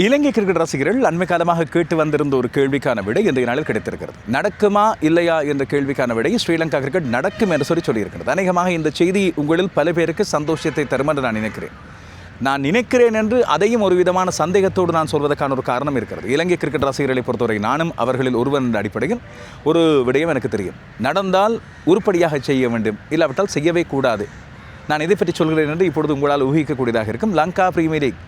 இலங்கை cricket ரசிகர்கள் அண்மை காலமாக கேட்டு வந்திருந்த ஒரு கேள்விக்கான விடை இன்றைய நாளில் கிடைத்திருக்கிறது. நடக்குமா இல்லையா என்ற கேள்விக்கான விடை ஸ்ரீலங்கா கிரிக்கெட் நடக்கும் என்று சொல்லி சொல்லியிருக்கிறது. அநேகமாக இந்த செய்தி உங்களில் பல பேருக்கு சந்தோஷத்தை தரும் என்று நான் நினைக்கிறேன். நான் நினைக்கிறேன் என்று அதையும் ஒரு விதமான சந்தேகத்தோடு நான் சொல்வதற்கான ஒரு காரணம் இருக்கிறது. இலங்கை கிரிக்கெட் ரசிகர்களை பொறுத்தவரை நானும் அவர்களில் ஒருவன் என்ற அடிப்படையில் ஒரு விடயம் எனக்கு தெரியும். நடந்தால் உருப்படியாக செய்ய வேண்டும். இல்லாவிட்டால் செய்யவே கூடாது. நான் இதை பற்றி சொல்கிறேன் என்று இப்பொழுது உங்களால் ஊகிக்கக்கூடியதாக இருக்கும். லங்கா பிரீமியர் லீக்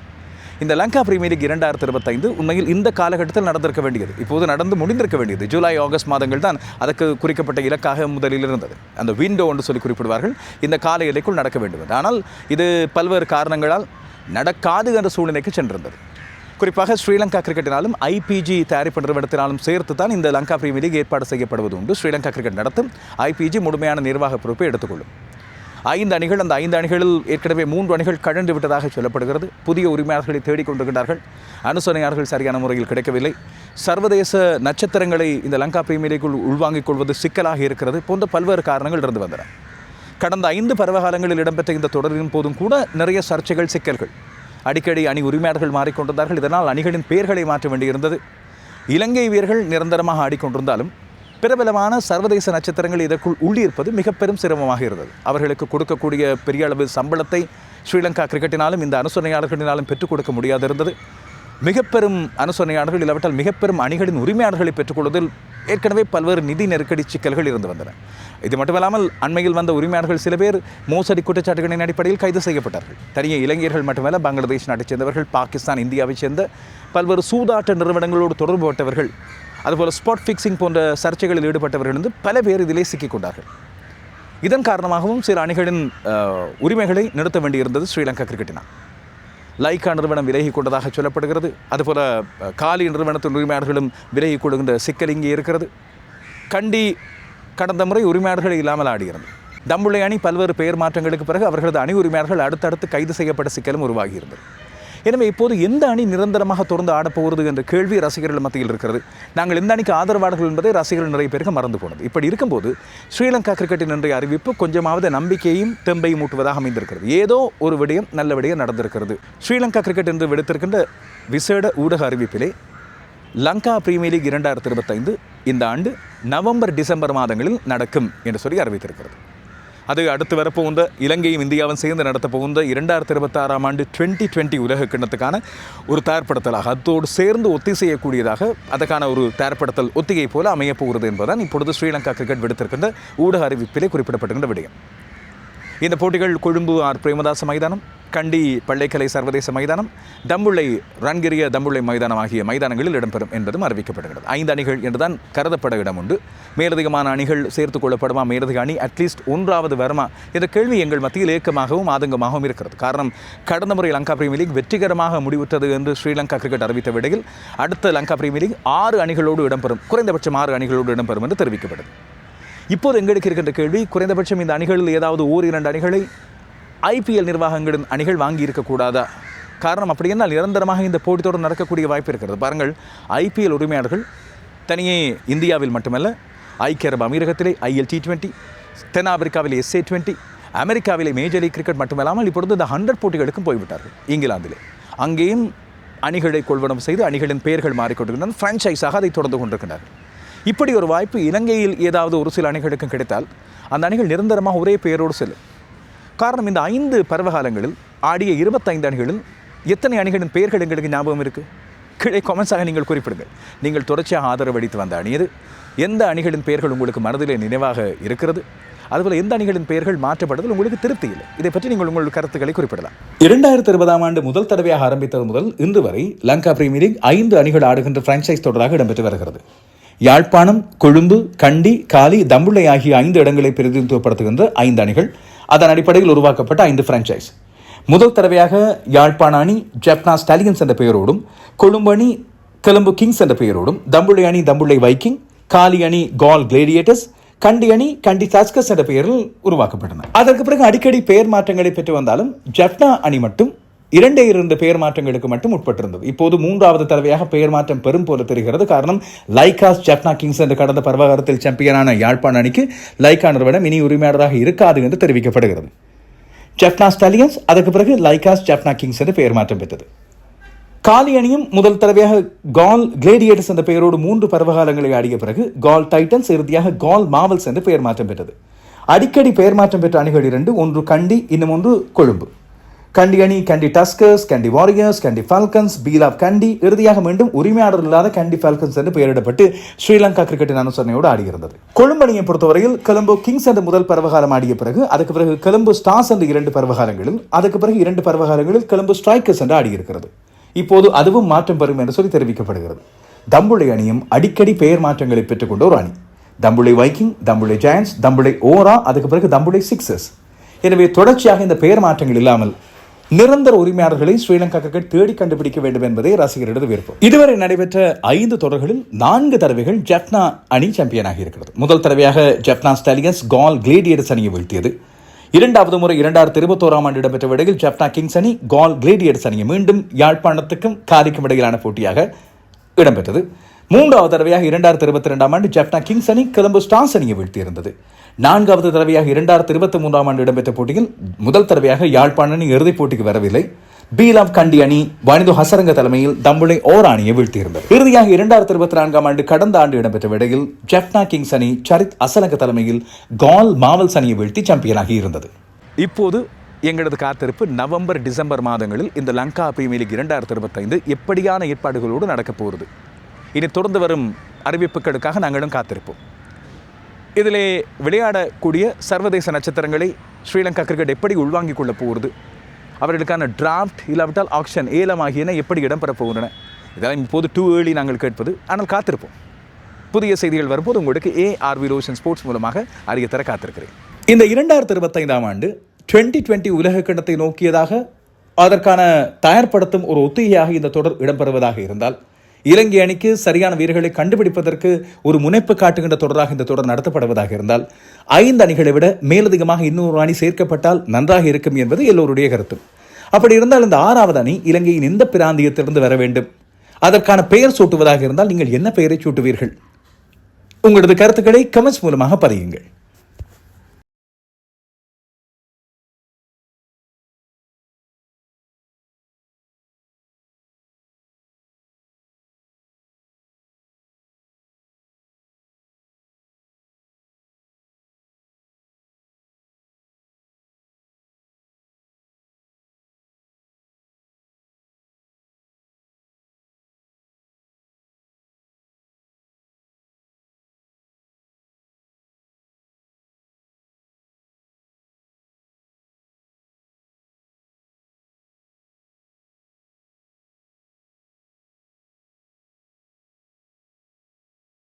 இந்த லங்கா பிரீமியர் லீக் இரண்டாயிரத்தி இருபத்தைந்து உண்மையில் இந்த காலகட்டத்தில் நடந்திருக்க வேண்டியது. இப்போது நடந்து முடிந்திருக்க வேண்டியது. ஜூலை ஆகஸ்ட் மாதங்கள் தான் அதற்கு குறிக்கப்பட்ட இலக்காக முதலில் இருந்தது. அந்த விண்டோ என்று சொல்லி குறிப்பிடுவார்கள். இந்த கால எல்லைக்குள் நடக்க வேண்டும் ஆனால் இது பல்வேறு காரணங்களால் நடக்காது என்ற சூழ்நிலைக்கு சென்றிருந்தது. குறிப்பாக ஸ்ரீலங்கா கிரிக்கெட்டினாலும் ஐபிஜி தயாரிப்பு நிறுவனத்தினாலும் சேர்த்து தான் இந்த லங்கா பிரீமியர் லீக் ஏற்பாடு செய்யப்படுவது உண்டு. ஸ்ரீலங்கா கிரிக்கெட் நடத்தும் ஐபிஜி முழுமையான நிர்வாக பொறுப்பை எடுத்துக்கொள்ளும். ஐந்து அணிகள் அந்த ஐந்து அணிகளில் ஏற்கனவே மூன்று அணிகள் கழண்டு விட்டதாக சொல்லப்படுகிறது. புதிய உரிமையாளர்களை தேடிக்கொண்டிருக்கிறார்கள் அனுசரணையாளர்கள் சரியான முறையில் கிடைக்கவில்லை. சர்வதேச நட்சத்திரங்களை இந்த லங்கா பிரீமியர் லீக்குள் உள்வாங்கிக் கொள்வது சிக்கலாக இருக்கிறது போன்ற பல்வேறு காரணங்கள் இருந்து வந்தன. கடந்த ஐந்து பருவகாலங்களில் இடம்பெற்ற இந்த தொடரின் போதும் கூட நிறைய சர்ச்சைகள் சிக்கல்கள். அடிக்கடி அணி உரிமையாளர்கள் மாறிக்கொண்டிருந்தார்கள். இதனால் அணிகளின் பெயர்களை மாற்ற வேண்டியிருந்தது. இலங்கை வீரர்கள் நிரந்தரமாக ஆடிக்கொண்டிருந்தாலும் பிரபலமான சர்வதேச நட்சத்திரங்கள் இதற்குள் உள்ளிருப்பது மிக பெரும் சிரமமாக இருந்தது. அவர்களுக்கு கொடுக்கக்கூடிய பெரிய அளவு சம்பளத்தை ஸ்ரீலங்கா கிரிக்கெட்டினாலும் இந்த அனுசரணையாளர்களினாலும் பெற்றுக் கொடுக்க முடியாது இருந்தது மிக பெரும் அனுசரணையாளர்கள் இல்லாவிட்டால் மிக பெரும் அணிகளின் உரிமையாளர்களை பெற்றுக்கொள்வதில் ஏற்கனவே பல்வேறு நிதி நெருக்கடி சிக்கல்கள் இருந்து வந்தன. இது மட்டுமல்லாமல் அண்மையில் வந்த உரிமையாளர்கள் சில பேர் மோசடி குற்றச்சாட்டுகளின் அடிப்படையில் கைது செய்யப்பட்டார்கள். தனியே இளைஞர்கள் மட்டுமல்ல பங்களாதேஷ் நாட்டைச் சேர்ந்தவர்கள் பாகிஸ்தான் இந்தியாவைச் சேர்ந்த பல்வேறு சூதாட்ட நிறுவனங்களோடு தொடர்பு பட்டவர்கள் அதுபோல் ஸ்பாட் ஃபிக்ஸிங் போன்ற சர்ச்சைகளில் ஈடுபட்டவர்கள் வந்து பல பேர் இதிலே சிக்கிக்கொண்டார்கள். இதன் காரணமாகவும் சில அணிகளின் உரிமைகளை நிறுத்த வேண்டியிருந்தது ஸ்ரீலங்கா கிரிக்கெட்டினால். லைக்கா நிறுவனம் விலகி கொண்டதாக சொல்லப்படுகிறது. அதுபோல காலி நிறுவனத்தின் உரிமையாளர்களும் விலகி கொள்கின்ற சிக்கல் இங்கே இருக்கிறது. கண்டி கடந்த முறை உரிமையாளர்கள் இல்லாமல் ஆடுகிறது தம்புள்ளை அணி பல்வேறு பெயர் மாற்றங்களுக்கு பிறகு அவர்களது அணி உரிமையாளர்கள் அடுத்தடுத்து கைது செய்யப்பட்ட சிக்கலும் உருவாகியிருந்தது. எனவே இப்போது எந்த அணி நிரந்தரமாக தொடர்ந்து ஆடப்போகிறது என்ற கேள்வி ரசிகர்கள் மத்தியில் இருக்கிறது. நாங்கள் எந்த அணிக்கு ஆதரவாளர்கள் என்பதை ரசிகர்கள் நிறைய பேருக்கு மறந்து போனது. இப்படி இருக்கும்போது ஸ்ரீலங்கா கிரிக்கெட்டின் இன்றைய அறிவிப்பு கொஞ்சமாவது நம்பிக்கையும் தெம்பையும் ஊட்டுவதாக அமைந்திருக்கிறது. ஏதோ ஒரு விடயம் நல்ல விடயம் நடந்திருக்கிறது. ஸ்ரீலங்கா கிரிக்கெட் என்று விடுத்திருக்கின்ற விசேட ஊடக அறிவிப்பிலே லங்கா பிரீமியர் லீக் இரண்டாயிரத்தி இருபத்தைந்து இந்த ஆண்டு நவம்பர் டிசம்பர் மாதங்களில் நடக்கும் என்று சொல்லி அறிவித்திருக்கிறது. அது அடுத்து வரப்போகுந்த இலங்கையும் இந்தியாவும் சேர்ந்து நடத்த போகின்ற இரண்டாயிரத்தி இருபத்தாறாம் ஆண்டு டுவெண்ட்டி டுவெண்ட்டி உலக கிண்ணத்துக்கான ஒரு தயார்படுத்தலாக. அதோடு சேர்ந்து ஒத்திசெய்யக்கூடியதாக அதற்கான ஒரு தயார்படுத்தல் ஒத்திகை போல அமையப்போகிறது என்பதுதான் இப்பொழுது ஸ்ரீலங்கா கிரிக்கெட் விடுத்திருக்கின்ற ஊடக அறிவிப்பிலே குறிப்பிடப்பட்டிருக்கின்ற விடயம். இந்த போட்டிகள் கொழும்பு ஆர். பிரேமதாச மைதானம் கண்டி பள்ளைக்கலை சர்வதேச மைதானம் தம்புள்ளை ரன்கிரிய தம்புள்ளை மைதானம் ஆகிய மைதானங்களில் இடம்பெறும் என்பதும் அறிவிக்கப்படுகிறது ஐந்து அணிகள் என்றுதான் கருதப்பட இடம் உண்டு. மேலதிகமான அணிகள் சேர்த்துக் கொள்ளப்படுமா மேலதிக அணி அட்லீஸ்ட் ஒன்றாவது வருமா என்ற கேள்வி எங்கள் மத்தியில் ஏக்கமாகவும் ஆதங்கமாகவும் இருக்கிறது. காரணம் கடந்த முறை லங்கா பிரீமியர் லீக் வெற்றிகரமாக முடிவுற்றது என்று ஸ்ரீலங்கா கிரிக்கெட் அறிவித்த விடையில் அடுத்த லங்கா பிரீமியர் லீக் ஆறு அணிகளோடு இடம்பெறும் குறைந்தபட்சம் ஆறு அணிகளோடு இடம்பெறும் என்று தெரிவிக்கப்படுது இப்போது எங்களுக்கு இருக்கின்ற கேள்வி குறைந்தபட்சம் இந்த அணிகளில் ஏதாவது ஓர் இரண்டு அணிகளை ஐபிஎல் நிர்வாகங்களின் அணிகள் வாங்கி இருக்கக்கூடாதா காரணம் அப்படி என்றால் நிரந்தரமாக இந்த போட்டித்தொடர் நடக்கக்கூடிய வாய்ப்பு இருக்கிறது. பாருங்கள் ஐபிஎல் உரிமையாளர்கள் தனியே இந்தியாவில் மட்டுமல்ல ஐக்கிய அரபு அமீரகத்திலே ஐஎல் டி டுவெண்ட்டி தென்னாப்பிரிக்காவிலே எஸ்ஏ டுவெண்ட்டி அமெரிக்காவிலே மேஜர் லீக் கிரிக்கெட் மட்டுமல்லாமல் இப்பொழுது இந்த ஹண்ட்ரட் போட்டிகளுக்கும் போய்விட்டார்கள் இங்கிலாந்திலே. அங்கேயும் அணிகளை கொள்வனம் செய்து அணிகளின் பெயர்கள் மாறிக்கொண்டிருக்கின்றன ஃப்ரான்ச்சைஸாக அதை தொடர்ந்து கொண்டிருக்கிறார்கள் இப்படி ஒரு வாய்ப்பு இலங்கையில் ஏதாவது ஒரு சில அணிகளுக்கும் கிடைத்தால் அந்த அணிகள் நிரந்தரமாக ஒரே பெயரோடு செல்லும். காரணம் இந்த ஐந்து பருவகாலங்களில் ஆடிய இருபத்தைந்து அணிகளில் எத்தனை அணிகளின் பெயர்கள் எங்களுக்கு ஞாபகம் இருக்குது கீழே கொமெண்ட்ஸாக நீங்கள் குறிப்பிடுங்கள். நீங்கள் தொடர்ச்சியாக ஆதரவு அளித்து வந்த அணி எது? எந்த அணிகளின் பெயர்கள் உங்களுக்கு மனதிலே நினைவாக இருக்கிறது? அதுபோல் எந்த அணிகளின் பெயர்கள் மாற்றப்படுதல் உங்களுக்கு திருப்தி இல்லை? இதை பற்றி நீங்கள் உங்கள் கருத்துக்களை குறிப்பிடலாம். இரண்டாயிரத்தி இருபதாம் ஆண்டு முதல் தடவையாக ஆரம்பித்தது முதல் இன்று வரை லங்கா பிரீமியர் லீக் ஐந்து அணிகள் ஆடுகின்ற பிரான்சைஸ் தொடராக இடம்பெற்று வருகிறது. யாழ்ப்பாணம் கொழும்பு கண்டி காலி தம்புள்ளை ஆகிய ஐந்து இடங்களை பிரதிநிதித்துவப்படுத்துகின்ற ஐந்து அணிகள் அதன் அடிப்படையில் உருவாக்கப்பட்ட ஐந்து பிரான்ச்சைஸ் முதல் தடவையாக யாழ்ப்பாண அணி ஜப்னா ஸ்டாலியன்ஸ் என்ற பெயரோடும் கொழும்பு அணி கொழும்பு கிங்ஸ் என்ற பெயரோடும் தம்புள்ளை அணி தம்புள்ளை வைக்கிங் காலி அணி கால் கிளேடியேட்டர்ஸ் கண்டி அணி கண்டி டாஸ்கஸ் என்ற பெயரில் உருவாக்கப்பட்டன. அதற்கு பிறகு அடிக்கடி பெயர் மாற்றங்களை பெற்று வந்தாலும் ஜப்னா அணி மட்டும் இரண்டே இரண்டு பெயர் மாற்றங்களுக்கு மட்டும் உட்பட்டிருந்தது. இப்போது மூன்றாவது தடவையாக பெயர் மாற்றம் பெறும் போல தெரிகிறது. காரணம் லைகாஸ் ஜப்னா கிங்ஸ் என்று கடந்த பருவகாலத்தில் சாம்பியனான யாழ்ப்பாண அணிக்கு லைகா நிறுவனம் இனி உரிமையாளராக இருக்காது என்று தெரிவிக்கப்படுகிறது. ஜப்னா ஸ்டாலியன்ஸ் அதற்கு பிறகு லைகாஸ் ஜப்னா கிங்ஸ் என்று பெயர் மாற்றம் பெற்றது. காலி அணியும் முதல் தடவையாக கால் கிளேடியேட்டர்ஸ் என்ற பெயரோடு மூன்று பருவகாலங்களை ஆடிய பிறகு கால் டைட்டன்ஸ் இறுதியாக கால் மாவல்ஸ் என்று பெயர் மாற்றம் பெற்றது. அடிக்கடி பெயர் மாற்றம் பெற்ற அணிகள் இரண்டு ஒன்று கண்டி இன்னும் ஒன்று கொழும்பு. கண்டி அணி Kandy Tuskers Kandy Warriors Kandy Falcons B love Kandy இறுதியாக மீண்டும் உரிமையாளர் இல்லாத கண்டி ஃபால்கன்ஸ் என்று பெயரிடப்பட்டு ஸ்ரீலங்கா கிரிக்கெட்டின் அனுசரணையோடு ஆடியிருந்தது கொழும்பு அணியை பொறுத்தவரையில் கொலம்போ கிங்ஸ் என்ற முதல் பருவகாலம் ஆடிய பிறகு அதுக்கு பிறகு கொலம்போ ஸ்டார்ஸ் என்ற இரண்டு பருவகாலங்களில் அதுக்கு பிறகு இரண்டு பருவகாலங்களில் கொலம்போ ஸ்ட்ரைக்கர்ஸ் என்று ஆடியிருக்கிறது. இப்போது அதுவும் மாற்றம் பெறும் என்று சொல்லி தெரிவிக்கப்படுகிறது. தம்புளை அணியும் அடிக்கடி பெயர் மாற்றங்களை பெற்றுக்கொண்ட ஒரு அணி. Dambulla Viking Dambulla Giants Dambulla Aura அதுக்கு பிறகு தம்புளை சிக்ஸஸ் எனவே தொடர்ச்சியாக இந்த பெயர் மாற்றங்கள் இல்லாமல் நிரந்தர உரிமையாளர்களை ஸ்ரீலங்கா கிரிக்கெட் தேடி கண்டுபிடிக்க வேண்டும் என்பதே ரசிகர்களது விருப்பம் இதுவரை நடைபெற்ற ஐந்து தொடர்களில் நான்கு தடவைகள் ஜப்னா அணி சாம்பியனாக இருக்கிறது. முதல் தடவையாக ஜப்னா ஸ்டாலியன்ஸ் கால் கிளேடியர்ஸ் அணியை வீழ்த்தியது. இரண்டாவது முறை இரண்டாயிரத்தி இருபத்தோராம் ஆண்டு இடம்பெற்ற விடையில் ஜப்னா கிங்ஸ் அணி கால் கிளேடியர்ஸ் அணியை மீண்டும் யாழ்ப்பாணத்துக்கும் காரிக்கும் இடையிலான போட்டியாக இடம்பெற்றது. மூன்றாவது தடவையாக இரண்டாயிரத்தி இருபத்தி ரெண்டாம் ஆண்டு ஜப்னா கிங்ஸ் அணி கொலம்போ ஸ்டார்ஸ் அணியை வீழ்த்தியிருந்தது. நான்காவது தடவையாக இரண்டாயிரத்தி இருபத்தி மூன்றாம் ஆண்டு இடம்பெற்ற போட்டியில் முதல் தடவையாக யாழ்ப்பாண அணி இறுதிப் போட்டிக்கு வரவில்லை. பீலாம் கண்டி அணி வனிது ஹசரங்க தலைமையில் தம்புளை ஓர் அணியை வீழ்த்தியிருந்தது. இறுதியாக இரண்டாயிரத்தி இருபத்தி நான்காம் ஆண்டு கடந்த ஆண்டு இடம்பெற்ற விடையில் ஜெப்னா கிங்ஸ் அணி சரித் அசலங்க தலைமையில் கால் மாவல்ஸ் அணியை வீழ்த்தி சாம்பியனாகி இருந்தது. இப்போது எங்களது காத்திருப்பு நவம்பர் டிசம்பர் மாதங்களில் இந்த லங்கா பிரீமியர் லீக் இரண்டாயிரத்தி இருபத்தைந்து எப்படியான ஏற்பாடுகளோடு நடக்கப் போகிறது? இனி தொடர்ந்து வரும் அறிவிப்புகளுக்காக நாங்களும் காத்திருப்போம். இதிலே விளையாடக்கூடிய சர்வதேச நட்சத்திரங்களை ஸ்ரீலங்கா கிரிக்கெட் எப்படி உள்வாங்கிக் கொள்ளப் போகிறது? அவர்களுக்கான டிராஃப்ட் இல்லாவிட்டால் ஆக்ஷன் ஏலம் ஆகியன எப்படி இடம்பெறப் போகின்றன? இதெல்லாம் இப்போது டூ ஏர்லி நாங்கள் கேட்பது. ஆனால் காத்திருப்போம். புதிய செய்திகள் வரும்போது உங்களுக்கு ஏ ஆர்வி ரோஷன் ஸ்போர்ட்ஸ் மூலமாக அறிய தர காத்திருக்கிறேன். இந்த இரண்டாயிரத்தி இருபத்தைந்தாம் ஆண்டு டுவெண்ட்டி டுவெண்ட்டி உலக கிண்ணத்தை நோக்கியதாக அதற்கான தயார்படுத்தும் ஒரு ஒத்திகையாக இந்த தொடர் இடம்பெறுவதாக இருந்தால் இலங்கை அணிக்கு சரியான வீரர்களை கண்டுபிடிப்பதற்கு ஒரு முனைப்பு காட்டுகின்ற தொடராக இந்த தொடர் நடத்தப்படுவதாக இருந்தால் ஐந்து அணிகளை விட மேலதிகமாக இன்னொரு அணி சேர்க்கப்பட்டால் நன்றாக இருக்கும் என்பது எல்லோருடைய கருத்து. அப்படி இருந்தால் இந்த ஆறாவது அணி இலங்கையின் எந்த பிராந்தியத்திலிருந்து வர வேண்டும். அதற்கான பெயர் சூட்டுவதாக இருந்தால் நீங்கள் என்ன பெயரை சூட்டுவீர்கள்? உங்களது கருத்துக்களை கமெண்ட்ஸ் மூலமாக பதியுங்கள்.